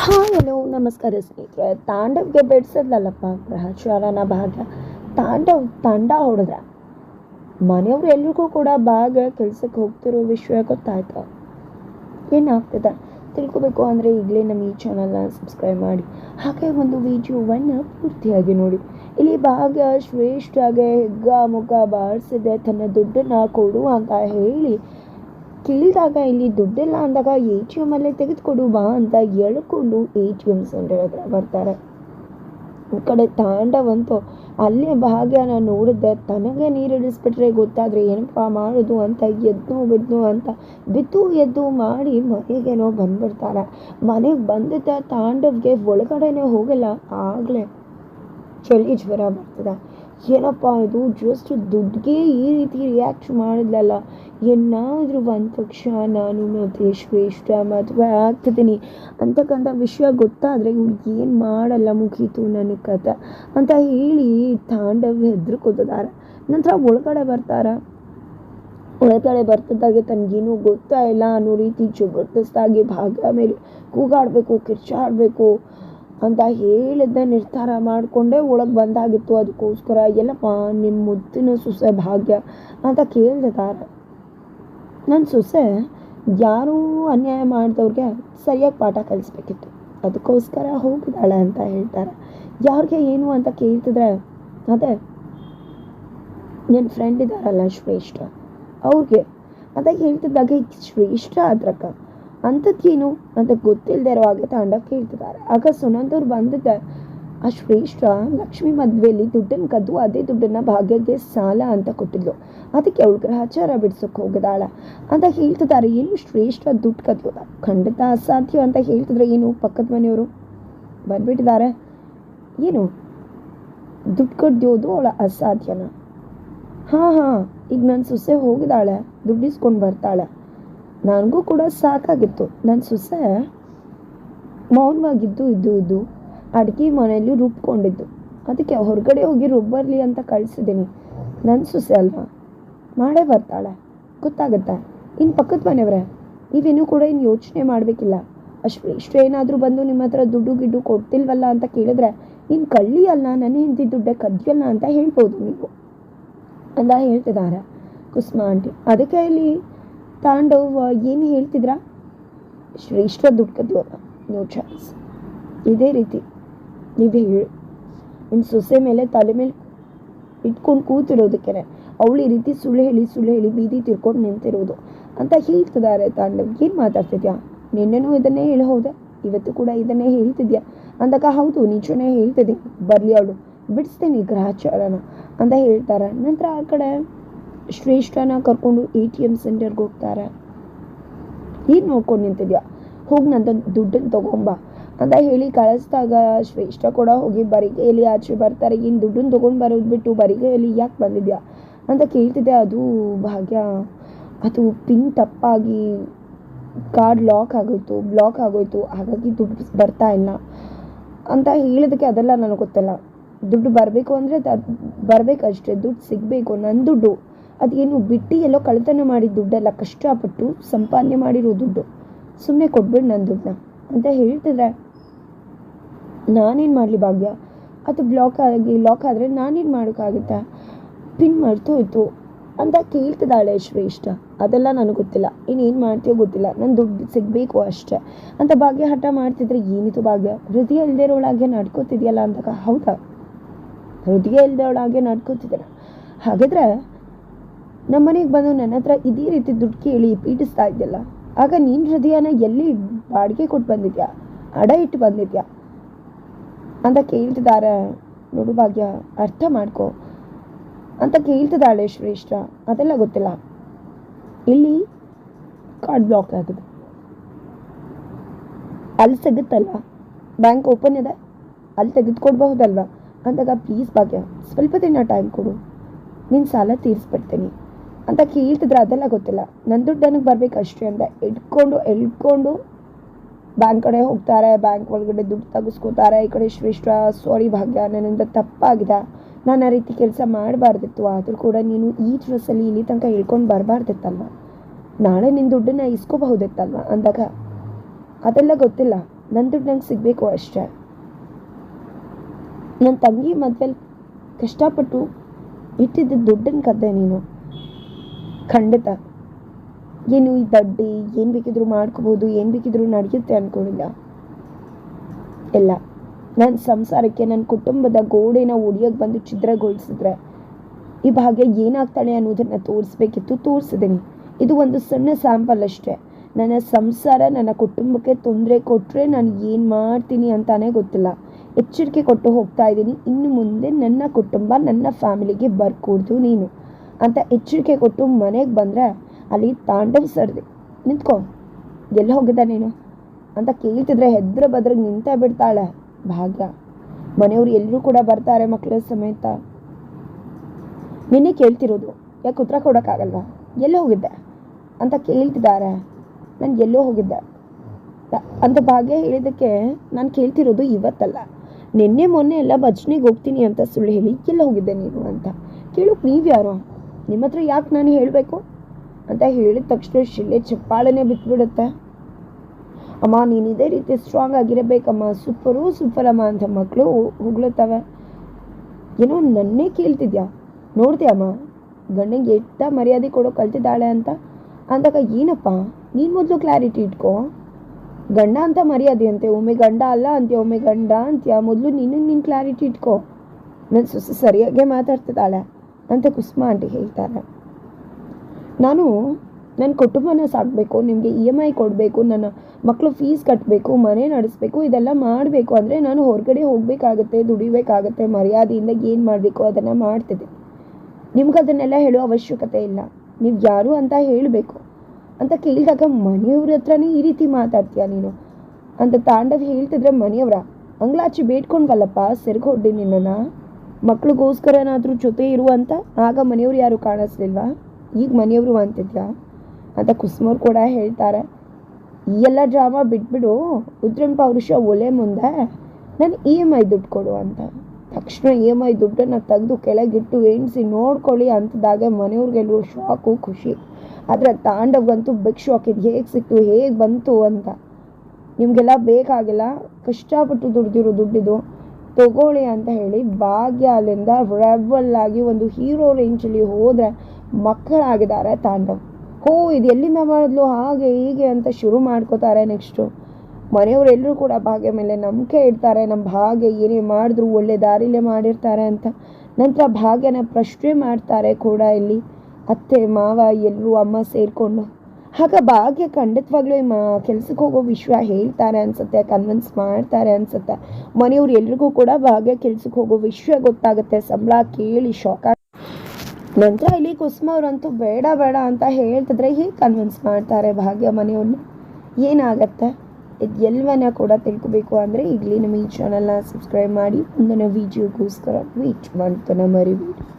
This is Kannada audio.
ಹಾಯ್ ಹಲೋ, ನಮಸ್ಕಾರ ಸ್ನೇಹಿತರೆ. ತಾಂಡವ್ಗೆ ಬೆಡ್ಸದ್ಲಲ್ಲಪ್ಪ ಗ್ರಹಚಾರನ ಭಾಗ್ಯ. ತಾಂಡವ್, ತಂಡ ಹೊಡೆದ್ರ. ಮನೆಯವ್ರು ಎಲ್ರಿಗೂ ಕೂಡ ಭಾಗ್ಯ ಕೆಲ್ಸಕ್ಕೆ ಹೋಗ್ತಿರೋ ವಿಷಯ ಗೊತ್ತಾಯ್ತು. ಏನಾಗ್ತದೆ? ತಿಳ್ಕೊಬೇಕು ಅಂದರೆ ಈಗಲೇ ನಮ್ಮ ಈ ಚಾನಲ್ನ ಸಬ್ಸ್ಕ್ರೈಬ್ ಮಾಡಿ. ಹಾಗೆ ಒಂದು ವಿಡಿಯೋವನ್ನು ಪೂರ್ತಿಯಾಗಿ ನೋಡಿ. ಇಲ್ಲಿ ಭಾಗ್ಯ ಶ್ರೇಷ್ಠಾಗೆ ಹೆಗ್ಗ ಮುಖ ಬಾರಿಸಿದೆ. ತನ್ನ ದುಡ್ಡನ್ನು ಕೊಡು ಅಂತ ಹೇಳಿ ಕೇಳಿದಾಗ ಇಲ್ಲಿ ದುಡ್ಡಿಲ್ಲ ಅಂದಾಗ ಎ ಟಿ ಎಂ ಅಲ್ಲೇ ತೆಗೆದುಕೊಡು ಬಾ ಅಂತ ಎಳ್ಕೊಂಡು ಎ ಟಿ ಎಂ ಸೆಂಟರ್ ಹತ್ರ ಬರ್ತಾರೆ. ಈ ಕಡೆ ತಾಂಡವಂತೂ ಅಲ್ಲೇ ಭಾಗ್ಯನ ನೋಡಿದ್ದೆ ತನಗೆ ನೀರಿಡಿಸ್ಬಿಟ್ರೆ ಗೊತ್ತಾದ್ರೆ ಏನಪ್ಪ ಮಾಡೋದು ಅಂತ ಎದ್ದು ಬಿದ್ದು ಅಂತ ಬಿದ್ದು ಎದ್ದು ಮಾಡಿ ಮನೆಗೇನೋ ಬಂದ್ಬಿಡ್ತಾರೆ. ಮನೆಗೆ ಬಂದಿದ್ದ ತಾಂಡವ್ಗೆ ಒಳಗಡೆನೆ ಹೋಗಲ್ಲ, ಆಗಲೇ ಚಳಿ ಜ್ವರ ಬರ್ತದೆ. ಏನಪ್ಪ ಇದು? ಜಸ್ಟ್ ದುಡ್ಡಿಗೆ ಈ ರೀತಿ ರಿಯಾಕ್ಟ್ ಮಾಡಿದ್ಲಲ್ಲ, ಏನಾದರೂ ಒಂದು ಪಕ್ಷ ನಾನು ಮತ್ತು ಶ್ರೇಷ್ಠ ಮದುವೆ ಆಗ್ತಿದ್ದೀನಿ ಅಂತಕ್ಕಂಥ ವಿಷಯ ಗೊತ್ತಾದರೆ ಇವ್ಳು ಏನು ಮಾಡಲ್ಲ ಮುಗೀತು ನನ್ನ ಕತೆ ಅಂತ ಹೇಳಿ ತಾಂಡವ್ ಹೆದರ್ಕೋತಿದ್ದಾರೆ ನಂತರ ಒಳಗಡೆ ಬರ್ತಾರೆ. ಒಳಗಡೆ ಬರ್ತಿದ್ದಾಗೆ ತನಗೇನು ಗೊತ್ತಾ ಇಲ್ಲ ಅನ್ನೋ ರೀತಿ ಜಬರ್ದಸ್ತಾಗಿ ಭಾಗ ಮೇಲೆ ಕೂಗಾಡಬೇಕು, ಕಿರ್ಚಾಡಬೇಕು. ಅಂತ ಹೇಳಿದ್ದ ನಿರ್ಧಾರ ಮಾಡಿಕೊಂಡೇ ಒಳಗೆ ಬಂದಾಗಿತ್ತು. ಅದಕ್ಕೋಸ್ಕರ, ಎಲ್ಲಪ್ಪ ನಿಮ್ಮ ಮುದ್ದಿನ ಸೊಸೆ ಭಾಗ್ಯ ಅಂತ ಕೇಳ್ತಿದ್ದಾರೆ. ನನ್ನ ಸೊಸೆ ಯಾರೂ ಅನ್ಯಾಯ ಮಾಡಿದವ್ರಿಗೆ ಸರಿಯಾಗಿ ಪಾಠ ಕಲಿಸ್ಬೇಕಿತ್ತು. ಅದಕ್ಕೋಸ್ಕರ ಹೋಗಿದ್ದಾಳೆ ಅಂತ ಹೇಳ್ತಾರೆ. ಯಾರಿಗೆ ಏನು ಅಂತ ಕೇಳ್ತಿದ್ರೆ, ಅದೇ ನನ್ನ ಫ್ರೆಂಡ್ ಇದ್ದಾರಲ್ಲ ಶ್ರೇಷ್ಠ, ಅವ್ರಿಗೆ. ಅಂತ ಹೇಳ್ತಿದ್ದಾಗ ಶ್ರೇಷ್ಠ ಅದ್ರಕ್ಕ. ಅಂಥದ್ದೇನು ಅಂತ ಗೊತ್ತಿಲ್ಲದೆ ಇರೋ ಹಾಗೆ ತಾಂಡ ಕೇಳ್ತಿದ್ದಾರೆ. ಆಗ ಸುನಂದವ್ರು ಬಂದಿದ್ದಾರೆ ಆ ಶ್ರೇಷ್ಠ ಲಕ್ಷ್ಮಿ ಮದುವೆಯಲ್ಲಿ ದುಡ್ಡನ್ನು ಕದ್ದು ಅದೇ ದುಡ್ಡನ್ನು ಭಾಗ್ಯಕ್ಕೆ ಸಾಲ ಅಂತ ಕೊಟ್ಟಿದ್ಲು. ಅದಕ್ಕೆ ಅವಳು ಗ್ರಹಚಾರ ಬಿಡ್ಸೋಕೆ ಹೋಗಿದ್ದಾಳೆ. ಅಂತ ಹೇಳ್ತಿದ್ದಾರೆ. ಏನು ಶ್ರೇಷ್ಠ ದುಡ್ಡು ಕದ್ದೋದ ಖಂಡಿತ ಅಸಾಧ್ಯ ಅಂತ ಹೇಳ್ತಿದ್ರೆ ಏನು ಪಕ್ಕದ ಮನೆಯವರು ಬಂದ್ಬಿಟ್ಟಿದ್ದಾರೆ. ಏನು? ದುಡ್ಡು ಕದ್ಯೋದು ಅವಳ ಅಸಾಧ್ಯನ? ಹಾಂ ಹಾಂ, ಈಗ ನನ್ನ ಸೊಸೆ ಹೋಗಿದ್ದಾಳೆ, ದುಡ್ಡಿಸ್ಕೊಂಡು ಬರ್ತಾಳೆ. ನನಗೂ ಕೂಡ ಸಾಕಾಗಿತ್ತು. ನನ್ನ ಸೊಸೆ ಮೌನವಾಗಿದ್ದು ಇದ್ದು ಇದ್ದು ಅಡುಗೆ ಮನೆಯಲ್ಲಿ ರುಬ್ಕೊಂಡಿದ್ದು. ಅದಕ್ಕೆ ಹೊರಗಡೆ ಹೋಗಿ ರುಬ್ಬರ್ಲಿ ಅಂತ ಕಳಿಸಿದ್ದೀನಿ. ನನ್ನ ಸೊಸೆ ಅಲ್ವಾ? ಮಾಡೇ ಬರ್ತಾಳೆ. ಗೊತ್ತಾಗುತ್ತೆ? ಇನ್ನು ಪಕ್ಕದ ಮನೆಯವರೇ ನೀವೇನೂ ಕೂಡ ಇನ್ನು ಯೋಚನೆ ಮಾಡಬೇಕಿಲ್ಲ. ಅಷ್ಟು ಇಷ್ಟು ಏನಾದರೂ ಬಂದು ನಿಮ್ಮ ಹತ್ರ ದುಡ್ಡು, ಗಿಡ್ಡು ಕೊಡ್ತಿಲ್ವಲ್ಲ ಅಂತ ಕೇಳಿದ್ರೆ, ನೀನು ಕಳ್ಳಿ ಅಲ್ಲ ನನ್ನ ಹೆಂಡತಿ ದುಡ್ಡೆ ಕದ್ಯಲ್ಲ ಅಂತ ಹೇಳ್ಬೋದು ನೀವು. ಅಂತ ಹೇಳ್ತಿದ್ದಾರೆ. ಕುಸ್ಮಾ ಆಂಟಿ, ಅದಕ್ಕೆ ಇಲ್ಲಿ ತಾಂಡವ್ ಏನು ಹೇಳ್ತಿದ್ರಾ? ಶ್ರೇಷ್ಠ ದುಡ್ಡು ಕದಿಯೋದ ನೋ ಚಾನ್ಸ್. ಇದೇ ರೀತಿ, ನೀವು ಹೇಳಿ. ನಿಮ್ಮ ಸೊಸೆ ಮೇಲೆ ತಲೆ ಮೇಲೆ ಇಟ್ಕೊಂಡು ಕೂತಿರೋದಕ್ಕೆ ಅವಳು ಈ ರೀತಿ ಸುಳ್ಳು ಹೇಳಿ ಸುಳ್ಳು ಹೇಳಿ ಬೀದಿ ತಿರ್ಕೊಂಡು ನಿಂತಿರೋದು ಅಂತ ಹೇಳ್ತಿದ್ದಾರೆ ತಾಂಡವ್ ಏನು ಮಾತಾಡ್ತಿದ್ಯಾ? ನಿನ್ನೆನೂ ಇದನ್ನೇ ಹೇಳಿ ಇವತ್ತು ಕೂಡ ಇದನ್ನೇ ಹೇಳ್ತಿದ್ಯಾ? ಅಂದಾಗ ಹೌದು, ನಿಜನೇ ಹೇಳ್ತಿದ್ದೀನಿ. ಬರಲಿ ಅವಳು, ಬಿಡಿಸ್ತೀನಿ ಗ್ರಹಚಾರನ ಅಂತ ಹೇಳ್ತಾರೆ. ನಂತರ ಆ ಕಡೆ ಶ್ರೇಷ್ಠನ ಕರ್ಕೊಂಡು ಎ ಟಿ ಎಂ ಸೆಂಟರ್ಗೆ ಹೋಗ್ತಾರೆ. ಏನು ನೋಡ್ಕೊಂಡು ನಿಂತಿದ್ಯಾ? ಹೋಗಿ ನಂತ ದುಡ್ಡನ್ನು ತಗೊಂಬ. ಅಂತ ಹೇಳಿ ಕಳಿಸ್ದಾಗ ಶ್ರೇಷ್ಠ ಕೂಡ ಹೋಗಿ ಬರಿಗೆಯಲ್ಲಿ ಆಚೆ ಬರ್ತಾರೆ. ಇನ್ನು ದುಡ್ಡನ್ನು ತೊಗೊಂಡು ಬರೋದು ಬಿಟ್ಟು ಬರಿಗೆಯಲ್ಲಿ ಯಾಕೆ ಬಂದಿದ್ಯಾ? ಅಂತ ಕೇಳ್ತಿದ್ದೆ, ಅದು ಭಾಗ್ಯ. ಅದು ಪಿನ್ ತಪ್ಪಾಗಿ ಕಾರ್ಡ್ ಲಾಕ್ ಆಗೋಯ್ತು, ಬ್ಲಾಕ್ ಆಗೋಯ್ತು, ಹಾಗಾಗಿ ದುಡ್ಡು ಬರ್ತಾ ಇಲ್ಲ. ಅಂತ ಹೇಳಿದಕ್ಕೆ ಅದೆಲ್ಲ ನನಗೆ ಗೊತ್ತಲ್ಲ. ದುಡ್ಡು ಬರಬೇಕು ಅಂದರೆ ಬರಬೇಕಷ್ಟೇ. ದುಡ್ಡು ಸಿಗಬೇಕು ನನ್ನ ದುಡ್ಡು. ಅದೇನು ಬಿಟ್ಟು ಎಲ್ಲೋ ಕಳ್ತನ ಮಾಡಿದ ದುಡ್ಡೆಲ್ಲ, ಕಷ್ಟಪಟ್ಟು ಸಂಪಾದನೆ ಮಾಡಿರೋ ದುಡ್ಡು. ಸುಮ್ಮನೆ ಕೊಟ್ಬಿಡು ನನ್ನ ದುಡ್ಡನ್ನ ಅಂತ ಹೇಳ್ತಿದ್ರೆ ನಾನೇನು ಮಾಡಲಿ ಭಾಗ್ಯ? ಅದು ಬ್ಲಾಕ್ ಆಗಿ ಲಾಕ್ ಆದರೆ ನಾನೇನು ಮಾಡೋಕ್ಕಾಗುತ್ತೆ ಪಿನ್ ಮರ್ತೋಯ್ತು ಅಂತ ಕೇಳ್ತಿದ್ದಾಳೆ ಶ್ರೇಷ್ಠ. ಅದೆಲ್ಲ ನನಗೆ ಗೊತ್ತಿಲ್ಲ. ಇನ್ನೇನು ಮಾಡ್ತೀಯೋ ಗೊತ್ತಿಲ್ಲ. ನನ್ನ ದುಡ್ಡು ಸಿಗಬೇಕು ಅಷ್ಟೇ ಅಂತ ಭಾಗ್ಯ ಹಠ ಮಾಡ್ತಿದ್ರೆ ಏನಿತು ಭಾಗ್ಯ? ಹೃದಯ ಇಲ್ದಿರೋಳಾಗೆ ನಡ್ಕೋತಿದ್ಯಲ್ಲ ಅಂತ ಹೌದಾ? ಹೃದಯ ಇಲ್ದವಳಾಗೆ ನಡ್ಕೋತಿದ್ದಾನೆ ಹಾಗಿದ್ರೆ ನಮ್ಮ ಮನೆಗೆ ಬಂದು ನನ್ನ ಹತ್ರ ಇದೇ ರೀತಿ ದುಡ್ಡು ಕೇಳಿ ಪೀಡಿಸ್ತಾ ಇದೆಯಲ್ಲ, ಆಗ ನೀನು ಹೃದಯನ ಎಲ್ಲಿ ಬಾಡಿಗೆ ಕೊಟ್ಟು ಬಂದಿದ್ಯಾ, ಅಡ ಇಟ್ಟು ಬಂದಿದ್ಯಾ? ಅಂತ ಕೇಳ್ತಿದ್ದಾರೆ ನೋಡು ಭಾಗ್ಯ, ಅರ್ಥ ಮಾಡ್ಕೊ. ಅಂತ ಕೇಳ್ತಿದ್ದಾಳೆ ಶ್ರೇಷ್ಠ, ಅದೆಲ್ಲ ಗೊತ್ತಿಲ್ಲ. ಇಲ್ಲಿ ಕಾರ್ಡ್ ಬ್ಲಾಕ್ ಆಗಿದೆ. ಅಲ್ಲಿ ಸಿಗುತ್ತಲ್ಲ? ಬ್ಯಾಂಕ್ ಓಪನ್ ಇದೆ? ಅಲ್ಲಿ ತೆಗೆದುಕೊಡ್ಬಹುದಲ್ವಾ? ಅಂದಾಗ ಪ್ಲೀಸ್ ಭಾಗ್ಯ, ಸ್ವಲ್ಪ ದಿನ ಟೈಮ್ ಕೊಡು. ನಿನ್ನ ಸಾಲ ತೀರಿಸ್ಬಿಡ್ತೀನಿ. ಅಂತ ಕೇಳ್ತಿದ್ರೆ, ಅದೆಲ್ಲ ಗೊತ್ತಿಲ್ಲ. ನನ್ನ ದುಡ್ಡು ನನಗೆ ಬರ್ಬೇಕು ಅಷ್ಟೇ ಅಂತ ಇಟ್ಕೊಂಡು, ಎಳ್ಕೊಂಡು ಬ್ಯಾಂಕ್ ಕಡೆ ಹೋಗ್ತಾರೆ, ಬ್ಯಾಂಕ್ ಒಳಗಡೆ ದುಡ್ಡು ತೆಗೆಸ್ಕೋತಾರೆ. ಈ ಕಡೆ ಶ್ರೇಷ್ಠ ಸಾರಿ ಭಾಗ್ಯ, ನನ್ನಿಂದ ತಪ್ಪಾಗಿದೆ. ನಾನು ಆ ರೀತಿ ಕೆಲಸ ಮಾಡಬಾರ್ದಿತ್ತು. ಆದರೂ ಕೂಡ ನೀನು ಈ ಡ್ರೆಸ್ಸಲ್ಲಿ ಇಲ್ಲಿ ತನಕ ಇಳ್ಕೊಂಡು ಬರಬಾರ್ದಿತ್ತಲ್ವ? ನಾಳೆ ನಿನ್ನ ದುಡ್ಡನ್ನು ಇಸ್ಕೋಬಹುದಿತ್ತಲ್ವ ಅಂದಾಗ? ಅದೆಲ್ಲ ಗೊತ್ತಿಲ್ಲ. ನನ್ನ ದುಡ್ಡು ನಂಗೆ ಸಿಗಬೇಕು ಅಷ್ಟೇ. ನನ್ನ ತಂಗಿ ಮದುವೆಲಿ ಕಷ್ಟಪಟ್ಟು ಇಟ್ಟಿದ್ದ ದುಡ್ಡನ್ನು ಕದ್ದೆ ನೀನು. ಖಂಡಿತ. ಏನು ಈ ದಡ್ಡಿ ಏನು ಬೇಕಿದ್ರು ಮಾಡ್ಕೋಬೋದು, ಏನು ಬೇಕಿದ್ರು ನಡೆಯುತ್ತೆ ಅನ್ಕೊಂಡಿಲ್ಲ. ಎಲ್ಲ ನನ್ನ ಸಂಸಾರಕ್ಕೆ ನನ್ನ ಕುಟುಂಬದ ಗೋಡೆನ ಒಡಿಯೋಕ್ಕೆ ಬಂದು ಛಿದ್ರಗೊಳಿಸಿದ್ರೆ ಈ ಭಾಗ್ಯ ಏನಾಗ್ತಾಳೆ ಅನ್ನೋದನ್ನು ತೋರಿಸ್ಬೇಕಿತ್ತು ತೋರಿಸಿದ್ದೀನಿ ಇದು ಒಂದು ಸಣ್ಣ ಸ್ಯಾಂಪಲ್ ಅಷ್ಟೇ. ನನ್ನ ಸಂಸಾರ, ನನ್ನ ಕುಟುಂಬಕ್ಕೆ ತೊಂದರೆ ಕೊಟ್ಟರೆ ನಾನು ಏನು ಮಾಡ್ತೀನಿ ಅಂತಾನೆ ಗೊತ್ತಿಲ್ಲ. ಎಚ್ಚರಿಕೆ ಕೊಟ್ಟು ಹೋಗ್ತಾ ಇದ್ದೀನಿ. ಇನ್ನು ಮುಂದೆ ನನ್ನ ಕುಟುಂಬ, ನನ್ನ ಫ್ಯಾಮಿಲಿಗೆ ಬರ್ಕೂಡ್ದು ನೀನು. ಅಂತ ಎಚ್ಚರಿಕೆ ಕೊಟ್ಟು ಮನೆಗೆ ಬಂದರೆ ಅಲ್ಲಿ ತಾಂಡವ್ ಸರ್ದಿ. ನಿಂತ್ಕೊ. ಎಲ್ಲಿ ಹೋಗಿದ್ದ ನೀನು? ಅಂತ ಕೇಳ್ತಿದ್ರೆ ಹೆದ್ರ ಬದ್ರಿಗೆ ನಿಂತೇ ಬಿಡ್ತಾಳೆ ಭಾಗ್ಯ. ಮನೆಯವ್ರು ಎಲ್ಲರೂ ಕೂಡ ಬರ್ತಾರೆ ಮಕ್ಕಳ ಸಮೇತ. ನಿನ್ನೆ ಕೇಳ್ತಿರೋದು, ಯಾಕೆ ಉತ್ತರ ಕೊಡೋಕ್ಕಾಗಲ್ವಾ? ಎಲ್ಲಿ ಹೋಗಿದ್ದೆ? ಅಂತ ಕೇಳ್ತಿದ್ದಾರೆ. ನಾನು ಎಲ್ಲೋ ಹೋಗಿದ್ದೆ. ಅಂತ ಭಾಗ್ಯ ಹೇಳಿದ್ದಕ್ಕೆ ನಾನು ಕೇಳ್ತಿರೋದು ಇವತ್ತಲ್ಲ. ನಿನ್ನೆ ಮೊನ್ನೆ ಎಲ್ಲ ಭಜನೆಗೆ ಹೋಗ್ತೀನಿ ಅಂತ ಸುಳ್ಳು ಹೇಳಿ ಎಲ್ಲ ಹೋಗಿದ್ದೆ ನೀನು ಅಂತ. ಕೇಳೋಕೆ ನೀವು ಯಾರು ನಿಮ್ಮ ಹತ್ರ ಯಾಕೆ ನಾನು ಹೇಳಬೇಕು? ಅಂತ ಹೇಳಿದ ತಕ್ಷಣ ಶಿಲೆ ಚಪ್ಪಾಳನೆ ಬಿತ್ಬಿಡುತ್ತೆ. ಅಮ್ಮ, ನೀನು ಇದೇ ರೀತಿ ಸ್ಟ್ರಾಂಗ್ ಆಗಿರಬೇಕಮ್ಮ. ಸೂಪರು ಸೂಪರ್ ಅಮ್ಮ ಅಂತ ಮಕ್ಕಳು ಹೊಗಳುತ್ತವೆ ಏನೋ ನನ್ನೇ ಕೇಳ್ತಿದ್ಯಾ? ನೋಡ್ತೀಯಮ್ಮ? ಗಂಡಂಗೆ ಎಷ್ಟ ಮರ್ಯಾದೆ ಕೊಡೋ ಕಲ್ತಿದ್ದಾಳೆ ಅಂತ. ಅಂದಾಗ ಏನಪ್ಪ? ನೀನು ಮೊದಲು ಕ್ಲಾರಿಟಿ ಇಟ್ಕೋ. ಗಂಡ ಅಂತ ಮರ್ಯಾದೆ ಅಂತೆ. ಒಮ್ಮೆ ಗಂಡ ಅಲ್ಲ ಅಂತ್ಯ ಒಮ್ಮೆ ಗಂಡ ಅಂತ್ಯ. ಮೊದಲು ನೀನು ನೀನು ಕ್ಲಾರಿಟಿ ಇಟ್ಕೋ. ನನ್ನ ಸೊಸೆ ಸರಿಯಾಗೇ ಮಾತಾಡ್ತಿದ್ದಾಳೆ. ಅಂತ ಕುಸುಮ ಆಂಟಿ ಹೇಳ್ತಾರೆ. ನಾನು ನನ್ನ ಕುಟುಂಬನ ಸಾಕಬೇಕು, ನಿಮಗೆ ಇ ಎಂ ಐ ಕೊಡಬೇಕು, ನನ್ನ ಮಕ್ಕಳು ಫೀಸ್ ಕಟ್ಟಬೇಕು ಮನೆ ನಡೆಸಬೇಕು, ಇದೆಲ್ಲ ಮಾಡಬೇಕು ಅಂದರೆ ನಾನು ಹೊರಗಡೆ ಹೋಗಬೇಕಾಗತ್ತೆ, ದುಡಿಬೇಕಾಗತ್ತೆ, ಮರ್ಯಾದೆಯಿಂದ ಏನು ಮಾಡಬೇಕು ಅದನ್ನು ಮಾಡ್ತಿದ್ದೆ. ನಿಮ್ಗೆ ಅದನ್ನೆಲ್ಲ ಹೇಳೋ ಅವಶ್ಯಕತೆ ಇಲ್ಲ. ನೀವು ಯಾರು ಅಂತ ಹೇಳಬೇಕು. ಅಂತ ಕೇಳಿದಾಗ ಮನೆಯವ್ರ ಹತ್ರನೇ ಈ ರೀತಿ ಮಾತಾಡ್ತೀಯ ನೀನು? ಅಂತ ತಾಂಡವ್ ಹೇಳ್ತಿದ್ರೆ ಮನೆಯವರ, ಅಂಗ್ಲಾಚಿ ಬೇಡ್ಕೊಂಡ್ವಲ್ಲಪ್ಪ, ಸೆರ್ಗ್ ಹೊಡ್ಡಿ ನಿನ್ನನ್ನು? ಮಕ್ಳಿಗೋಸ್ಕರನಾದ್ರೂ ಜೊತೆ ಇರು ಅಂತ ಆಗ ಮನೆಯವರು ಯಾರು ಕಾಣಿಸ್ಲಿಲ್ವಾ? ಈಗ ಮನೆಯವರು ಅಂತಿದ್ಯಾ? ಅಂತ ಕುಸುಮವ್ರು ಕೂಡ ಹೇಳ್ತಾರೆ. ಈ ಎಲ್ಲ ಡ್ರಾಮಾ ಬಿಟ್ಬಿಡು ಉದ್ರನ್ ಪೌರುಷ ಒಲೆ ಮುಂದೆ ನಾನು ಇ ಎಂ ಐ ದುಡ್ಡು ಕೊಡು ಅಂತ. ತಕ್ಷಣ ಇ ಎಂ ಐ ದುಡ್ಡನ್ನು ತೆಗೆದು ಕೆಳಗಿಟ್ಟು ಎಣಿಸಿ ನೋಡ್ಕೊಳ್ಳಿ ಅಂತದಾಗೆ ಮನೆಯವ್ರಿಗೆಲ್ಲರೂ ಶಾಕು, ಖುಷಿ. ಆದರೆ ತಾಂಡವ್ಗಂತೂ ಬಿಗ್ ಶಾಕ್ ಇದು ಹೇಗೆ ಸಿಕ್ತು, ಹೇಗೆ ಬಂತು ಅಂತ. ನಿಮಗೆಲ್ಲ ಬೇಕಾಗಿಲ್ಲ, ಕಷ್ಟಪಟ್ಟು ದುಡ್ದಿರೋ ದುಡ್ಡಿದು. ತಗೊಳ್ಳಿ ಅಂತ ಹೇಳಿ ಭಾಗ್ಯ ಅಲ್ಲಿಂದ ರೆಬಲ್ ಆಗಿ ಒಂದು ಹೀರೋ ರೇಂಜಲ್ಲಿ ಹೋದರೆ ಮಕ್ಕಳಾಗಿದ್ದಾರೆ ತಾಂಡವ್. ಹೋ, ಇದು ಎಲ್ಲಿಂದ ಮಾಡಿದ್ಲು? ಹಾಗೆ, ಹೀಗೆ ಅಂತ ಶುರು ಮಾಡ್ಕೋತಾರೆ ನೆಕ್ಸ್ಟು ಮನೆಯವರೆಲ್ಲರೂ ಕೂಡ ಭಾಗ್ಯ ಮೇಲೆ ನಂಬಿಕೆ ಇಡ್ತಾರೆ. ನಮ್ಮ ಭಾಗ್ಯ ಏನೇ ಮಾಡಿದ್ರು ಒಳ್ಳೆ ದಾರಿಲೇ ಮಾಡಿರ್ತಾರೆ ಅಂತ. ನಂತರ ಭಾಗ್ಯನ ಪ್ರಶ್ನೆ ಮಾಡ್ತಾರೆ ಕೂಡ ಇಲ್ಲಿ. ಅತ್ತೆ, ಮಾವ ಎಲ್ಲರೂ ಅಮ್ಮ ಸೇರಿಕೊಂಡು. ಆಗ ಭಾಗ್ಯ ಖಂಡಿತವಾಗ್ಲೂ ಮ ಕೆಲ್ಸಕ್ಕೆ ಹೋಗೋ ವಿಷಯ ಹೇಳ್ತಾರೆ ಅನ್ಸುತ್ತೆ ಕನ್ವಿನ್ಸ್ ಮಾಡ್ತಾರೆ ಅನ್ಸುತ್ತೆ. ಮನೆಯವ್ರು ಎಲ್ರಿಗೂ ಕೂಡ ಭಾಗ್ಯ ಕೆಲ್ಸಕ್ಕೆ ಹೋಗೋ ವಿಷಯ ಗೊತ್ತಾಗುತ್ತೆ. ಸಂಬಳ ಕೇಳಿ ಶಾಕ್ ನಂತರ ಇಲ್ಲಿ ಕುಸುಮ ಅವರಂತೂ ಬೇಡ ಬೇಡ ಅಂತ ಹೇಳ್ತಿದ್ರೆ ಹೇಗೆ ಕನ್ವಿನ್ಸ್ ಮಾಡ್ತಾರೆ ಭಾಗ್ಯ ಮನೆಯವ್ರನ್ನ ಏನಾಗತ್ತೆ? ಇದು ಎಲ್ಲವನ್ನ ಕೂಡ ತಿಳ್ಕೊಬೇಕು ಅಂದರೆ ಇಲ್ಲಿ ನಮ್ಮ ಈ ಚಾನಲ್ನ ಸಬ್ಸ್ಕ್ರೈಬ್ ಮಾಡಿ, ಮುಂದಿನ ವೀಡಿಯೋಗೋಸ್ಕರ ವೇಟ್ ಮಾಡ್ತಾನೆ ಮರಿಬೇಡಿ.